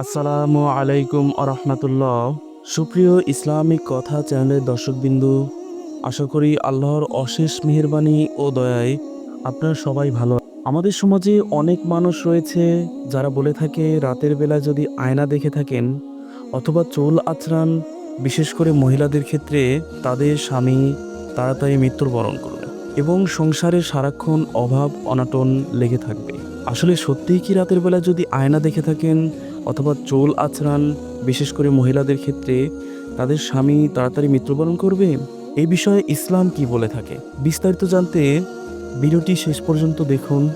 আসসালামু আলাইকুম আরহামতুল্লাহ। সুপ্রিয় ইসলামিক কথা চ্যানেলের দর্শকবিন্দু, আশা করি আল্লাহর অশেষ মেহেরবানি ও দয়ায় আপনারা সবাই ভালো আমাদের সমাজে অনেক মানুষ রয়েছে যারা বলে থাকে রাতের বেলা যদি আয়না দেখে থাকেন অথবা চুল আচরান বিশেষ করে মহিলাদের ক্ষেত্রে তাদের স্বামী তাড়াতাড়ি মৃত্যুর বরণ করবে এবং সংসারে সারাক্ষণ অভাব, অনাটন লেগে থাকবে। আসলে সত্যিই কি রাতের বেলা যদি আয়না দেখে থাকেন অথবা চোল আচরান বিশেষ করে মহিলাদের ক্ষেত্রে তাদের স্বামী তাড়াতাড়ি মৃত্যুবরণ করবে? এই বিষয়ে ইসলাম কি বলে থাকে? বিস্তারিত জানতে ভিডিওটি শেষ পর্যন্ত দেখুন।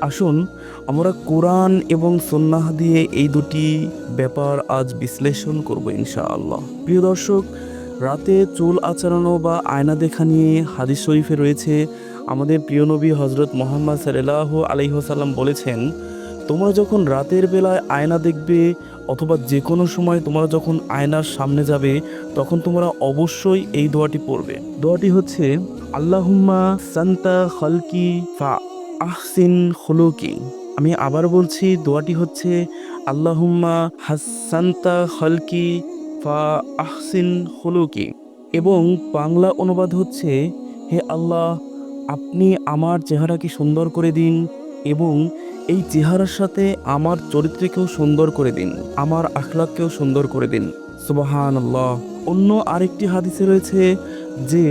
আসুন, আমরা কোরআন এবং সন্ন্যাহ দিয়ে এই দুটি ব্যাপার আজ বিশ্লেষণ করব ইনশাআল্লাহ। প্রিয় দর্শক, রাতে চুল আচরানো বা আয়না দেখা নিয়ে হাদিস শরীফে রয়েছে। আমাদের প্রিয় নবী হজরত মোহাম্মদ সাল্লাহ আলহিহাসাল্লাম বলেছেন তোমরা যখন রাতের বেলায় আয়না দেখবে অথবা যে কোনো সময় তোমরা যখন আয়নার সামনে যাবে, তখন তোমরা অবশ্যই এই দোয়াটি পড়বে। দোয়াটি হচ্ছে, আল্লাহুম্মা সান্তা খলকি ফা আহসিন হলুকি আমি আবার বলছি, দোয়াটি হচ্ছে, আল্লাহুম্মা হাসান্তা খলকি ফা আহসিন হলুকি এবং বাংলা অনুবাদ হচ্ছে, হে আল্লাহ, আপনি আমার চেহারাকে সুন্দর করে দিন এবং এই চেহারার সাথে আমার চরিত্রকেও সুন্দর করে দিন, আমার আখলাককেও সুন্দর করে দিন। সুবাহান অন্য আরেকটি হাদিসে রয়েছে যে,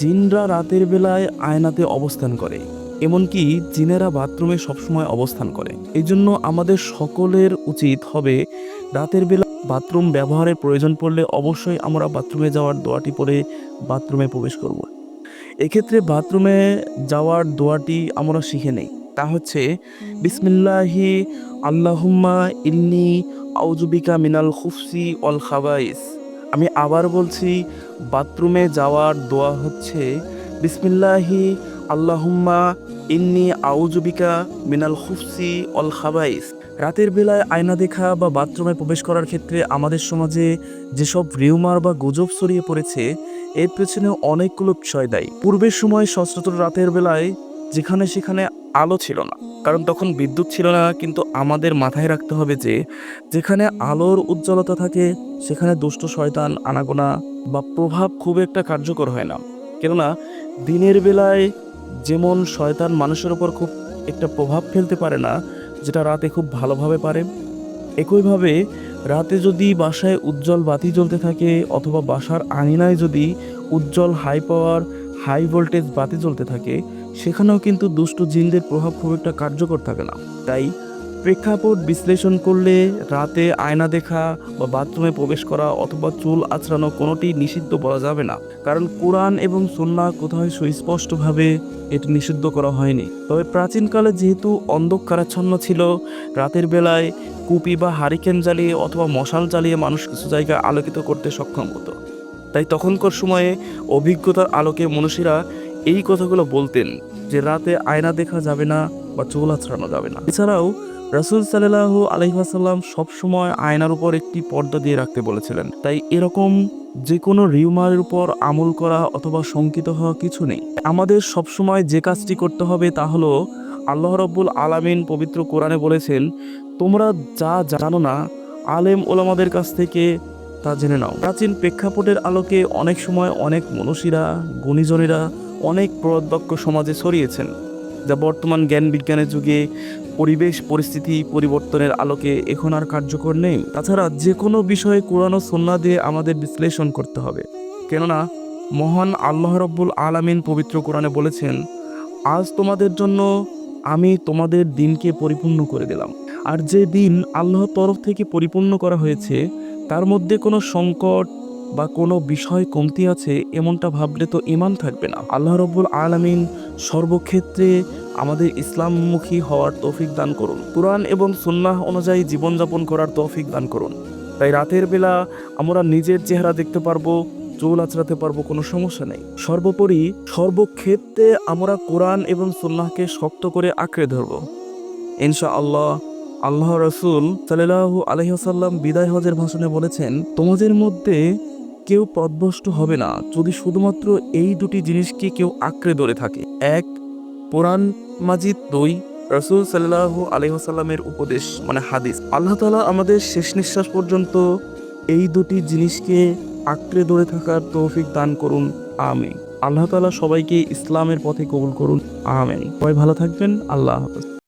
জিনরা রাতের বেলায় আয়নাতে অবস্থান করে, এমনকি জিনেরা বাথরুমে সবসময় অবস্থান করে। এই জন্য আমাদের সকলের উচিত হবে রাতের বেলা বাথরুম ব্যবহারের প্রয়োজন পড়লে অবশ্যই আমরা বাথরুমে যাওয়ার দোয়াটি পরে বাথরুমে প্রবেশ করব। এক্ষেত্রে বাথরুমে যাওয়ার দোয়াটি আমরা শিখে নেই। তা হচ্ছে, বিসমিল্লাহি, আল্লাহুম্মা ইন্নি আউজুবিকা মিনাল খুফসি অল খাবাইস। আমি আবার বলছি, বাথরুমে যাওয়ার দোয়া হচ্ছে, বিসমিল্লাহি, আল্লাহুম্মা ইন্নি আউজুবিকা মিনাল খুফসি অল খাবাইস। রাতের বেলায় আয়না দেখা বা বাথরুমে প্রবেশ করার ক্ষেত্রে আমাদের সমাজে যেসব রিউমার বা গুজব ছড়িয়ে পড়েছে, এর পেছনে অনেকগুলো বিষয় দেয়। পূর্বের সময় সচরাচর রাতের বেলায় যেখানে সেখানে আলো ছিল না। কারণ তখন বিদ্যুৎ ছিল না, কিন্তু আমাদের মাথায় রাখতে হবে যে, যেখানে আলোর উজ্জ্বলতা থাকে, সেখানে দুষ্ট শয়তান, আনাগোনা বা প্রভাব খুব একটা কার্যকর হয় না। কেননা, দিনের বেলায় যেমন শয়তান মানুষের ওপর খুব একটা প্রভাব ফেলতে পারে না, যেটা রাতে খুব ভালোভাবে পারে, একইভাবে রাতে যদি বাসায় উজ্জ্বল বাতি জ্বলতে থাকে অথবা বাসার আঙিনায় যদি উজ্জ্বল হাই পাওয়ার হাই ভোল্টেজ বাতি জ্বলতে থাকে সেখানেও কিন্তু দুষ্ট জিনদের প্রভাব খুব একটা কার্যকর থাকে না। তাই প্রেক্ষাপট বিশ্লেষণ করলে রাতে আয়না দেখা বা বাথরুমে প্রবেশ করা অথবা চুল আঁচড়ানো কোনোটি নিষিদ্ধ বলা যাবে না। কারণ কোরআন এবং সন্না কোথাও সুস্পষ্টভাবে এটি নিষিদ্ধ করা হয়নি। তবে প্রাচীনকালে যেহেতু অন্ধকারাচ্ছন্ন ছিল, রাতের বেলায় কুপি বা হারিকেন জ্বালিয়ে অথবা মশাল জ্বালিয়ে মানুষ কিছু জায়গা আলোকিত করতে সক্ষম হতো। তাই তখনকার সময়ে অভিজ্ঞতার আলোকে মনীষীরা এই কথাগুলো বলতেন যে রাতে আয়না দেখা যাবে না বা চুল আছড়ানো যাবে না। এছাড়াও রাসুল সাল্লাহ আলহিহাসাল্লাম সবসময় আয়নার উপর একটি পর্দা দিয়ে রাখতে বলেছিলেন। তাই এরকম যে কোনো রিউমারের উপর আমল করা অথবা শঙ্কিত হওয়া কিছু নেই। আমাদের সবসময় যে কাজটি করতে হবে তা হলো আল্লাহ রব্বুল আলামিন পবিত্র কোরআনে বলেছেন, তোমরা যা জানো না, আলেম ওলামাদের কাছ থেকে তা জেনে নাও। প্রাচীন প্রেক্ষাপটের আলোকে অনেক সময় অনেক মনীষীরা, গুণীজনেরা অনেক প্রদক্ষ সমাজে ছড়িয়েছেন, যা বর্তমান জ্ঞান বিজ্ঞানের যুগে পরিবেশ, পরিস্থিতি পরিবর্তনের আলোকে এখন আর কার্যকর নেই। তাছাড়া যে কোনো বিষয়ে কোরআন ও সন্না দিয়ে আমাদের বিশ্লেষণ করতে হবে। কেননা, মহান আল্লাহ রব্বুল আলামিন পবিত্র কোরআনে বলেছেন, আজ তোমাদের জন্য আমি তোমাদের দিনকে পরিপূর্ণ করে দিলাম। আর যে দিন আল্লাহর তরফ থেকে পরিপূর্ণ করা হয়েছে, তার মধ্যে কোনো সংকট বা কোনো বিষয় কমতি আছে, এমনটা ভাবলে তো ইমান থাকবে না। আল্লাহ রব্বুল আলামিন সর্বক্ষেত্রে আমাদের ইসলামমুখী হওয়ার তৌফিক দান করুন। কোরআন এবং সুন্নাহ অনুযায়ী জীবনযাপন করার তৌফিক দান করুন। তাই রাতের বেলা আমরা নিজের চেহারা দেখতে পারব, চুল আঁচড়াতে পারব, কোনো সমস্যা নেই। সর্বোপরি সর্বক্ষেত্রে আমরা কোরআন এবং সুন্নাহকে শক্ত করে আঁকড়ে ধরবো। ইনশা আল্লাহ আল্লাহ রসুল সাল্লাহু আলহিহাসাল্লাম বিদায় হজের ভাষণে বলেছেন, তোমাদের মধ্যে কেউ পদভষ্ট হবে না যদি শুধুমাত্র এই দুটি জিনিসকে কেউ আঁকড়ে ধরে থাকে। এক, কোরআন, মাজিদ, দুই, রসুল সাল্লাহ আলহিহাসাল্লামের উপদেশ মানে হাদিস। আল্লাহ তালা আমাদের শেষ নিঃশ্বাস পর্যন্ত এই দুটি জিনিসকে আঁকড়ে ধরে থাকার তৌফিক দান করুন। আমি আল্লাহ তালা সবাইকে ইসলামের পথে কবুল করুন। আমেন। সবাই ভালো থাকবেন। আল্লাহ হাফেজ।